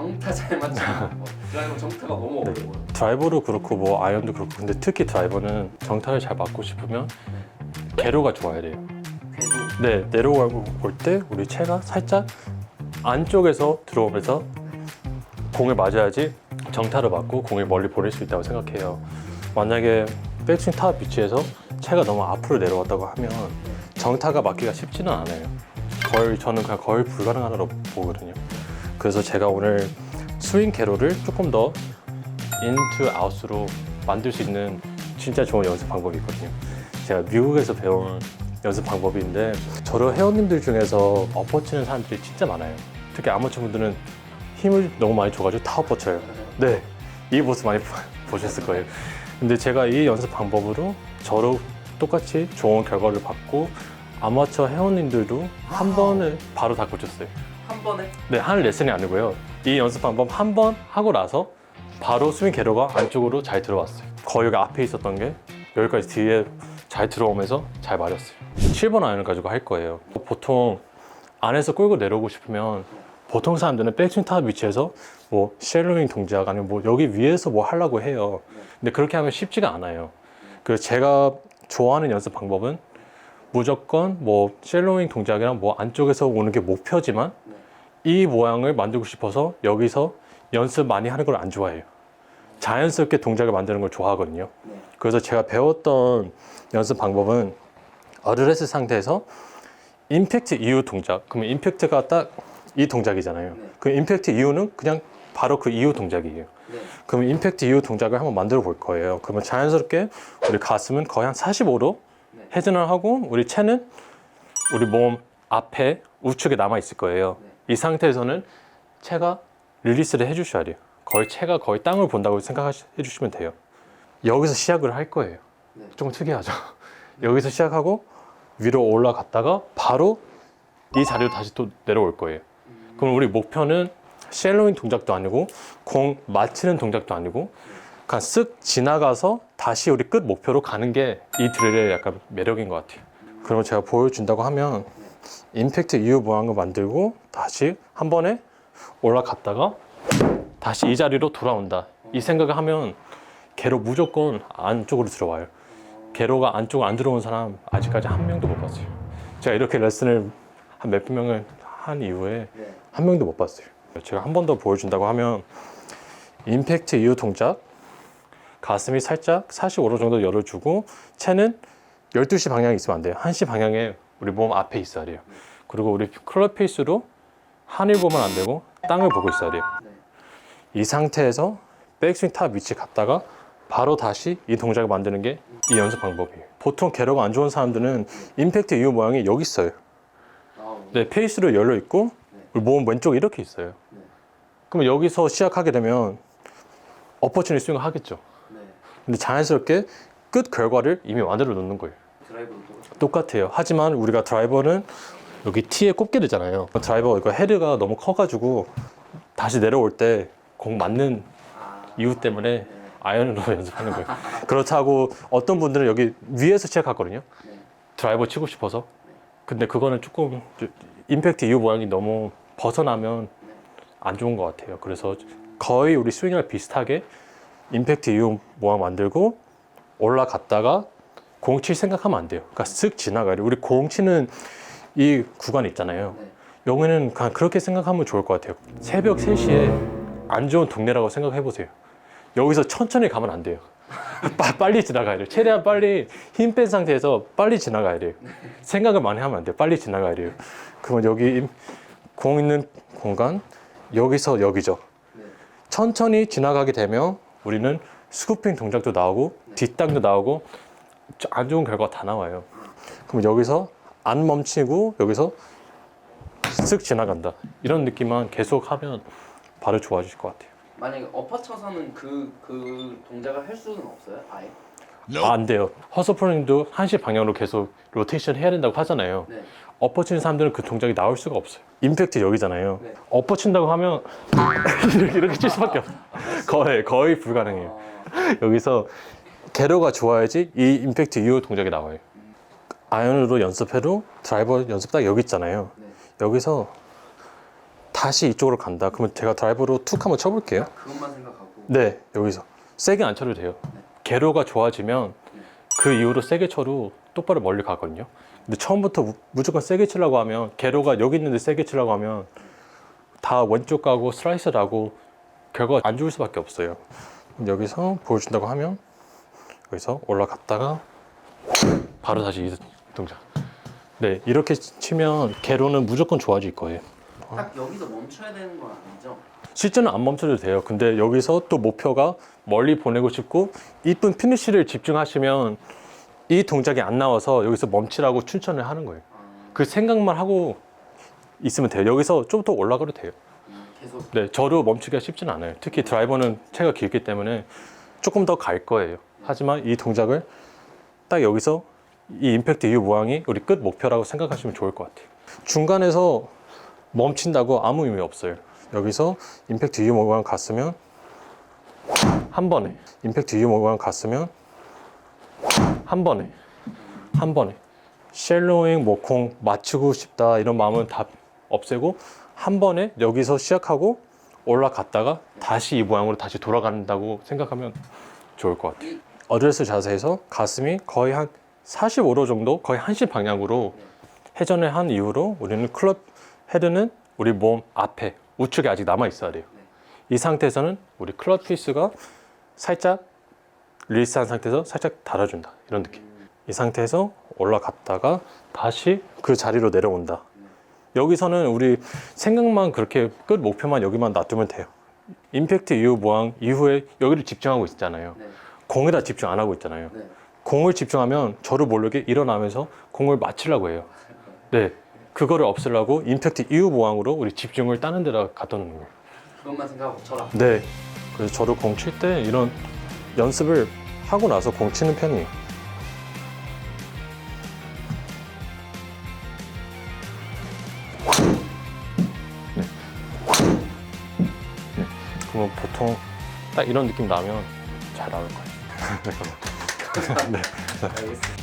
정타 잘 맞추면 뭐 드라이버 정타가 너무 네. 어려워요. 드라이버도 그렇고 뭐 아이언도 그렇고 근데 특히 드라이버는 정타를 잘 맞고 싶으면 개로가 좋아야 돼요. 궤도 네, 내려가고 볼때 우리 채가 살짝 안쪽에서 들어오면서 공을 맞아야지 정타를 맞고 공을 멀리 보낼 수 있다고 생각해요. 만약에 백스윙 탑 위치에서 채가 너무 앞으로 내려왔다고 하면 정타가 맞기가 쉽지는 않아요. 거의 저는 그냥 거의 불가능하다고 보거든요. 그래서 제가 오늘 스윙 개로를 조금 더 인투 아웃으로 만들 수 있는 진짜 좋은 연습 방법이 있거든요. 제가 미국에서 배운 연습 방법인데 저런 회원님들 중에서 엎어 치는 사람들이 진짜 많아요. 특히 아마추어 분들은 힘을 너무 많이 줘가지고 다 엎어 쳐요. 네, 이 모습 많이 보셨을 거예요. 근데 제가 이 연습 방법으로 저로 똑같이 좋은 결과를 받고 아마추어 회원님들도 한 번에 바로 다 고쳤어요. 한 번에 네, 한 레슨이 아니고요. 이 연습 방법 한 번 하고 나서 바로 스윙 개로가 안쪽으로 잘 들어왔어요. 여기 앞에 있었던 게 여기까지 뒤에 잘 들어오면서 잘 맞았어요. 7번 아이언을 가지고 할 거예요. 보통 안에서 끌고 내려오고 싶으면 보통 사람들은 백스윙 탑 위치에서 뭐 쉘로잉 동작 아니면 뭐 여기 위에서 뭐 하려고 해요. 근데 그렇게 하면 쉽지가 않아요. 그래서 제가 좋아하는 연습 방법은 무조건 뭐 쉘로잉 동작이랑 뭐 안쪽에서 오는 게 목표지만 이 모양을 만들고 싶어서 여기서 연습 많이 하는 걸 안 좋아해요. 자연스럽게 동작을 만드는 걸 좋아하거든요. 네. 그래서 제가 배웠던 연습 방법은 어드레스 상태에서 임팩트 이후 동작. 그러면 임팩트가 딱 이 동작이잖아요. 네. 그 임팩트 이후는 그냥 바로 그 이후 동작이에요. 네. 그러면 임팩트 이후 동작을 한번 만들어 볼 거예요. 그러면 자연스럽게 우리 가슴은 거의 한 45도 네. 회전을 하고 우리 체는 우리 몸 앞에 우측에 남아 있을 거예요. 네. 이 상태에서는 체가 릴리스를 해주셔야 돼요. 거의 체가 거의 땅을 본다고 생각해 주시면 돼요. 여기서 시작을 할 거예요. 네. 조금 특이하죠. 여기서 시작하고 위로 올라갔다가 바로 이 자리로 다시 또 내려올 거예요. 그럼 우리 목표는 쉘로잉 동작도 아니고 공 맞히는 동작도 아니고 그냥 쓱 지나가서 다시 우리 끝 목표로 가는 게 이 드릴의 약간 매력인 것 같아요. 그럼 제가 보여준다고 하면 임팩트 이후 모양을 만들고 다시 한 번에 올라갔다가 다시 이 자리로 돌아온다. 이 생각을 하면 개로 무조건 안쪽으로 들어와요. 개로가 안쪽 안 들어온 사람 아직까지 한 명도 못 봤어요. 제가 이렇게 레슨을 한 몇 명을 한 이후에 네. 한 명도 못 봤어요. 제가 한 번 더 보여준다고 하면 임팩트 이후 동작 가슴이 살짝 45도 정도 열어주고 체는 12시 방향에 있으면 안 돼요. 1시 방향에 우리 몸 앞에 있어야 돼요. 그리고 우리 클럽 페이스로 하늘 보면 안 되고 땅을 보고 있어야 돼요. 네. 이 상태에서 백스윙 탑 위치 갔다가 바로 다시 이 동작을 만드는 게 이 연습 방법이에요. 보통 개로가 안 좋은 사람들은 임팩트 이후 모양이 여기 있어요. 아, 네, 페이스로 열려 있고 네. 우리 몸 왼쪽에 이렇게 있어요. 네. 그럼 여기서 시작하게 되면 어퍼추니 스윙을 하겠죠. 네. 근데 자연스럽게 끝 결과를 이미 만들어 놓는 거예요. 드라이버도 똑같아요. 똑같아요. 하지만 우리가 드라이버는 여기 티에 꼽게 되잖아요. 드라이버 이거 헤드가 너무 커가지고 다시 내려올 때 공 맞는 아, 이유 때문에 네. 아이언으로 연습하는 거예요. 그렇다고 어떤 분들은 여기 위에서 시작하거든요. 네. 드라이버 치고 싶어서. 근데 그거는 조금 임팩트 이후 모양이 너무 벗어나면 안 좋은 것 같아요. 그래서 거의 우리 스윙이랑 비슷하게 임팩트 이후 모양 만들고 올라갔다가 공칠 생각하면 안 돼요. 그러니까 쓱 지나가야 돼요. 우리 공 치는 이 구간 있잖아요. 네. 여기는 그냥 그렇게 생각하면 좋을 것 같아요. 새벽 3시에 안 좋은 동네라고 생각해 보세요. 여기서 천천히 가면 안 돼요. 빠- 빨리 지나가야 돼요. 최대한 빨리 힘 뺀 상태에서 빨리 지나가야 돼요. 생각을 많이 하면 안 돼요. 빨리 지나가야 돼요. 그러면 여기 공 있는 공간 여기서 여기죠. 네. 천천히 지나가게 되면 우리는 스쿠핑 동작도 나오고 뒷땅도 나오고 안 좋은 결과가 다 나와요. 그럼 여기서 안 멈추고 여기서 쓱 지나간다. 이런 느낌만 계속 하면 바로 좋아질 것 같아요. 만약에 엎어 쳐서는 그, 그 동작을 할 수는 없어요? 아예? 아, 안 돼요. 허스프링도 한시 방향으로 계속 로테이션 해야 된다고 하잖아요. 네. 엎어 치는 사람들은 그 동작이 나올 수가 없어요. 임팩트 여기잖아요. 네. 엎어 친다고 하면 이렇게, 이렇게 칠 수밖에 없어요. 거의, 거의 불가능해요. 아, 여기서 개로가 좋아야지 이 임팩트 이후 동작이 나와요. 아이언으로 연습해도 드라이버 연습 딱 여기 있잖아요. 네. 여기서 다시 이쪽으로 간다. 그러면 제가 드라이버로 툭 한번 쳐볼게요. 그것만 생각하고 네, 여기서 세게 안 쳐도 돼요. 개로가 좋아지면 그 이후로 세게 쳐도 똑바로 멀리 가거든요. 근데 처음부터 무- 무조건 세게 치려고 하면 개로가 여기 있는데 세게 치려고 하면 다 왼쪽 가고 슬라이스 나고 결과가 안 좋을 수밖에 없어요. 여기서 보여준다고 하면 여기서 올라갔다가 바로 다시 이 동작. 네, 이렇게 치면 개로는 무조건 좋아질 거예요. 딱 여기서 멈춰야 되는 건 아니죠? 실제는 안 멈춰도 돼요. 근데 여기서 또 목표가 멀리 보내고 싶고 이쁜 피니쉬를 집중하시면 이 동작이 안 나와서 여기서 멈추라고 추천을 하는 거예요. 아, 그 생각만 하고 있으면 돼요. 여기서 좀 더 올라가도 돼요. 음, 계속 네, 저도 멈추기가 쉽진 않아요. 특히 드라이버는 체가 길기 때문에 조금 더 갈 거예요. 하지만 이 동작을 딱 여기서 이 임팩트 이후 모양이 우리 끝 목표라고 생각하시면 좋을 것 같아요. 중간에서 멈춘다고 아무 의미 없어요. 여기서 임팩트 이후 모양 갔으면 한 번에 임팩트 이후 모양 갔으면 한 번에 한 번에 쉘로잉 뭐공 맞추고 싶다 이런 마음은 다 없애고 한 번에 여기서 시작하고 올라갔다가 다시 이 모양으로 다시 돌아간다고 생각하면 좋을 것 같아요. 어드레스 자세에서 가슴이 거의 한 45도 정도 거의 한시 방향으로 회전을 한 이후로 우리는 클럽 헤드는 우리 몸 앞에 우측에 아직 남아 있어야 돼요. 이 상태에서는 우리 클럽 피스가 살짝 릴스한 상태에서 살짝 달아준다 이런 느낌. 이 상태에서 올라갔다가 다시 그 자리로 내려온다. 여기서는 우리 생각만 그렇게 끝 목표만 여기만 놔두면 돼요. 임팩트 이후 모양 이후에 여기를 집중하고 있잖아요. 네, 공에다 집중 안 하고 있잖아요. 네. 공을 집중하면 저를 모르게 일어나면서 공을 맞추려고 해요. 네. 그거를 없애려고 임팩트 이후 모양으로 우리 집중을 다른 데다 갖다 놓는 거예요. 그것만 생각하고 쳐라. 네. 그래서 저도 공 칠 때 이런 연습을 하고 나서 공 치는 편이에요. 네. 네. 그러면 보통 딱 이런 느낌 나면 잘 나올 거예요. 알겠습니다.